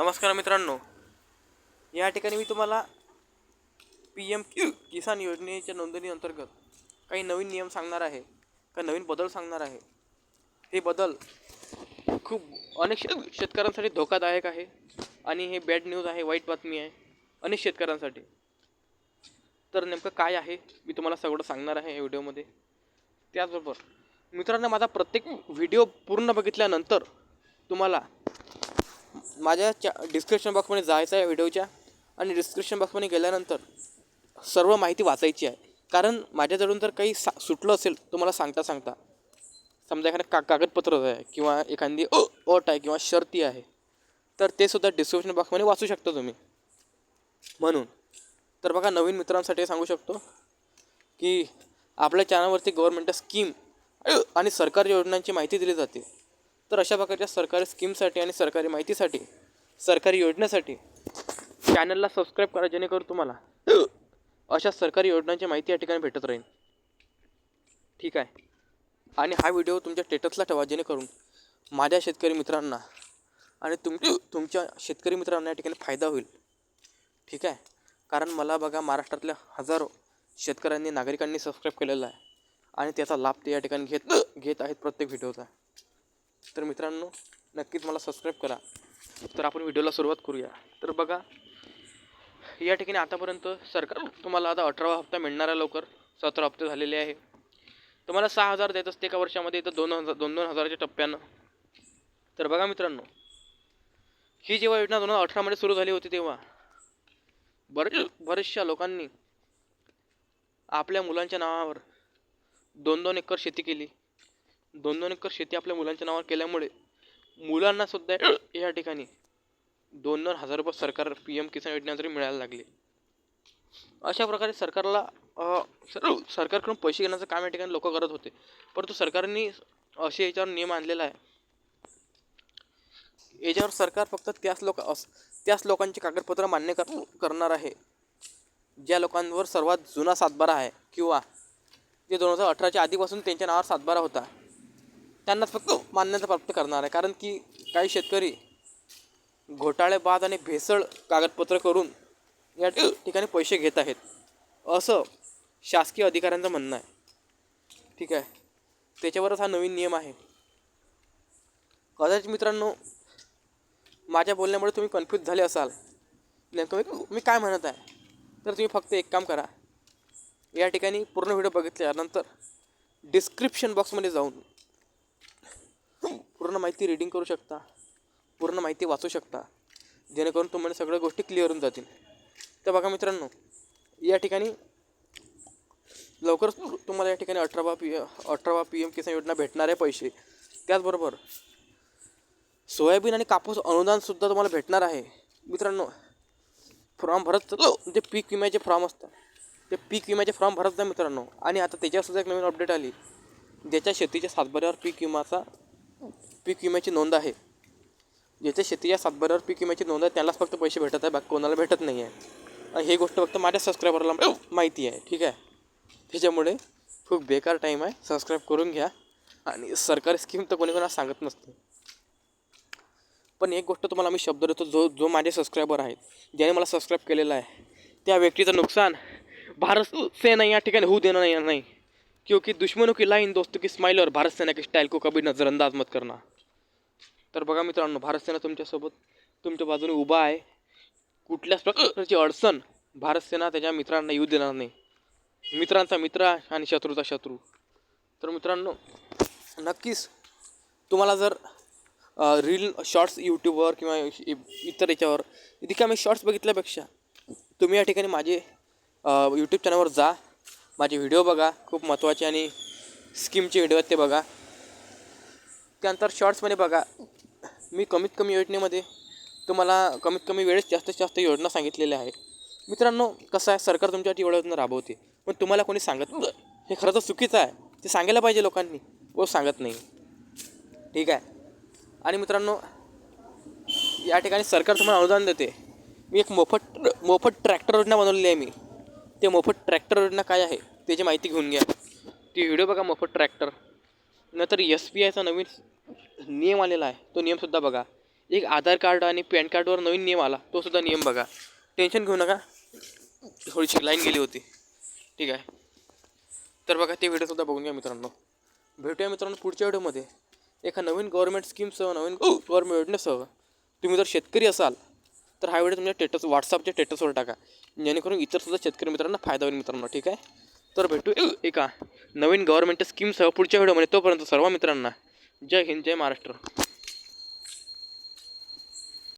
नमस्कार मित्रांनो. या ठिकाणी मी तुम्हाला पी एम किसान योजनेच्या नोंदणी अंतर्गत काही नवीन नियम सांगणार आहे काही नवीन बदल सांगणार आहे. हे बदल खूप अनेक शेत शेतकऱ्यांसाठी धोकादायक आहे आणि हे बॅड न्यूज आहे वाईट बातमी आहे अनेक शेतकऱ्यांसाठी. तर नेमकं काय आहे मी तुम्हाला सगळं सांगणार आहे या व्हिडिओमध्ये. त्याचबरोबर मित्रांनो माझा प्रत्येक व्हिडिओ पूर्ण बघितल्यानंतर तुम्हाला माझ्या च्या डिस्क्रिप्शन बॉक्समध्ये जायचं आहे व्हिडिओच्या. आणि डिस्क्रिप्शन बॉक्समध्ये गेल्यानंतर सर्व माहिती वाचायची आहे. कारण माझ्याजवळून जर काही सा सुटलं असेल तुम्हाला सांगता सांगता. समजा एखादं का कागदपत्र आहे किंवा एखादी अ अट आहे किंवा शर्ती आहे तर ते सुद्धा डिस्क्रिप्शन बॉक्समध्ये वाचू शकता तुम्ही. म्हणून तर बघा नवीन मित्रांसाठी सांगू शकतो की आपल्या चॅनलवरती गव्हर्नमेंट स्कीम आणि सरकारी योजनांची माहिती दिली जाते. तर अशा प्रकारच्या सरकारी स्कीमसाठी आणि सरकारी माहितीसाठी सरकारी योजनेसाठी चॅनलला सबस्क्राईब करा जेणेकरून तुम्हाला अशा सरकारी योजनांची माहिती या ठिकाणी भेटत राहील. ठीक आहे? आणि हा व्हिडिओ तुमच्या स्टेटसला ठेवा जेणेकरून माझ्या शेतकरी मित्रांना आणि तुम तुमच्या शेतकरी मित्रांना या ठिकाणी फायदा होईल. ठीक आहे? कारण मला बघा महाराष्ट्रातल्या हजारो शेतकऱ्यांनी नागरिकांनी सबस्क्राईब केलेला आहे. आणि त्याचा लाभ ते या ठिकाणी घेत घेत आहेत प्रत्येक व्हिडिओचा तर मित्रांनो नक्कीच मला सबस्क्राईब करा. तर आपण व्हिडिओला सुरुवात करूया. तर बघा या ठिकाणी आतापर्यंत सरकार तुम्हाला आता अठरावा हप्ता मिळणार आहे लवकर सतरा हप्ते झालेले आहे. तुम्हाला सहा हजार देत असते एका वर्षामध्ये इथं दोन हजार दोन दोन हजाराच्या टप्प्यानं. तर बघा मित्रांनो ही जेव्हा योजना दोन हजार अठरामध्ये सुरू झाली होती तेव्हा बरेच बऱ्याचशा लोकांनी आपल्या मुलांच्या नावावर दोन दोन एकर शेती केली. दोन दोन एकर शेती आपल्या मुलांच्या नावावर केल्यामुळे मुलांना सुद्धा या ठिकाणी दोन दोन हजार रुपये सरकार पी एम किसान योजना मिळायला लागले अशा प्रकारे सरकारला सर सरकारकडून पैसे घेण्याचं काम या ठिकाणी लोक करत होते. परंतु सरकारने असे याच्यावर नियम आणलेला आहे. याच्यावर सरकार फक्त त्याच लोक अस त्याच लोकांची कागदपत्र मान्य कर करणार आहे. ज्या लोकांवर सर्वात जुना सातबारा आहे किंवा जे दोन हजार अठराच्या आधीपासून त्यांच्या नावावर सातबारा होता. त्यांनाच फक्त मान्यता प्राप्त करणार आहे. कारण की काही शेतकरी घोटाळेबाद आणि भेसळ कागदपत्र करून या ठिकाणी पैसे घेत आहेत. असं शासकीय अधिकाऱ्यांचं म्हणणं आहे. ठीक आहे? त्याच्यावरच हा नवीन नियम आहे. कदाचित मित्रांनो माझ्या बोलण्यामुळे तुम्ही कन्फ्यूज झाले असाल. नेमकं मी मी काय म्हणत आहे? तर तुम्ही फक्त एक काम करा. या ठिकाणी पूर्ण व्हिडिओ बघितल्यानंतर डिस्क्रिप्शन बॉक्समध्ये जाऊन पूर्ण माहिती रीडिंग करू शकता. पूर्ण माहिती वाचू शकता. जेणेकरून तुम्हाला सगळ्या गोष्टी क्लिअर होऊन जातील. तर बघा मित्रांनो या ठिकाणी लवकरच तुम्हाला या ठिकाणी अठरावा पी अठरावा पी एम किसान योजना भेटणार आहे पैसे. त्याचबरोबर सोयाबीन आणि कापूस अनुदानसुद्धा तुम्हाला भेटणार आहे. मित्रांनो फॉर्म भरत जे पीक विम्याचे फॉर्म असतात ते पीक विम्याचे फॉर्म भरत जा मित्रांनो. आणि आता त्याच्यावर एक नवीन अपडेट आली. ज्याच्या शेतीच्या सातबाऱ्यावर पीक विमाचा पीक विम्याची नोंद आहे. ज्याच्या शेतीच्या सातबाऱ्यावर पीक विम्याची नोंद आहे त्यालाच फक्त पैसे भेटत आहे बाकी कोणाला भेटत नाही आहे आणि ही गोष्ट फक्त माझ्या सबस्क्रायबरला माहिती आहे ठीक आहे? त्याच्यामुळे खूप बेकार टाईम आहे. सबस्क्राईब करून घ्या. आणि सरकारी स्कीम तर कोणी कोणाला सांगत नसते. पण एक गोष्ट तुम्हाला मी शब्द देतो जो जो माझे सबस्क्रायबर आहेत ज्याने मला सबस्क्राईब केलेला आहे त्या व्यक्तीचं नुकसान भारत सेना या ठिकाणी होऊ देणं नाही नाही. क्योंकि दुश्मनों की लाइन दोस्तों की स्माइल और भारत सेना की स्टाईल को कभी नजरअंदाज मत करना। तर बघा मित्रांनो भारत सेना तुमच्यासोबत तुमच्या बाजूने उभा आहे. कुठल्याच प्रकारची अडचण भारत सेना त्याच्या मित्रांना येऊ देणार नाही. मित्रांचा मित्र आणि शत्रूचा शत्रू. तर मित्रांनो नक्कीच तुम्हाला जर रील शॉर्ट्स यूट्यूबवर किंवा इतर याच्यावर रिकामे शॉर्ट्स बघितल्यापेक्षा तुम्ही या ठिकाणी माझे यूट्यूब चॅनलवर जा. माझे व्हिडिओ बघा खूप महत्त्वाचे आणि स्कीमचे व्हिडिओ आहेत ते बघा. त्यानंतर शॉर्ट्समध्ये बघा मी कमीत कमी योजनेमध्ये तुम्हाला कमीत कमी वेळेस जास्तीत जास्त योजना सांगितलेल्या आहे मित्रांनो कसं आहे सरकार तुमच्यासाठी एवढ्या योजना राबवते पण तुम्हाला कोणी सांगत हे खरं तर चुकीचं आहे. ते सांगायला पाहिजे लोकांनी व सांगत नाही. ठीक आहे? आणि मित्रांनो या ठिकाणी सरकार तुम्हाला अनुदान देते. मी एक मोफत मोफत ट्रॅक्टर योजना बनवलेली आहे मी. ते मोफत ट्रॅक्टर योजना काय आहे त्याची माहिती घेऊन घ्या. ती व्हिडिओ बघा मोफत ट्रॅक्टर. नंतर एस बी आयचा नवीन नियम आलेला आहे तो नियमसुद्धा बघा. एक आधार कार्ड आणि पॅन कार्डवर नवीन नियम आला तो सुद्धा नियम बघा. टेन्शन घेऊ नका. थोडीशी लाईन गेली होती. ठीक आहे. तर बघा ते व्हिडिओसुद्धा बघून घ्या मित्रांनो. भेटूया मित्रांनो पुढच्या व्हिडिओमध्ये. एका नवीन गव्हर्नमेंट स्कीमसह नवीन गव्हर्नमेंट योजनेसह तुम्ही जर शेतकरी असाल तर हा व्हिडिओ तुमच्या टेटस व्हॉट्सअपच्या टेटसवर टाका. जेणेकरून इतरसुद्धा शेतकरी मित्रांना फायदा होईल मित्रांनो ठीक आहे? तर भेटू एका नवीन गव्हर्नमेंटच्या स्कीमसह पुढच्या व्हिडिओमध्ये. तोपर्यंत सर्व मित्रांना जय हिंद जय महाराष्ट्र.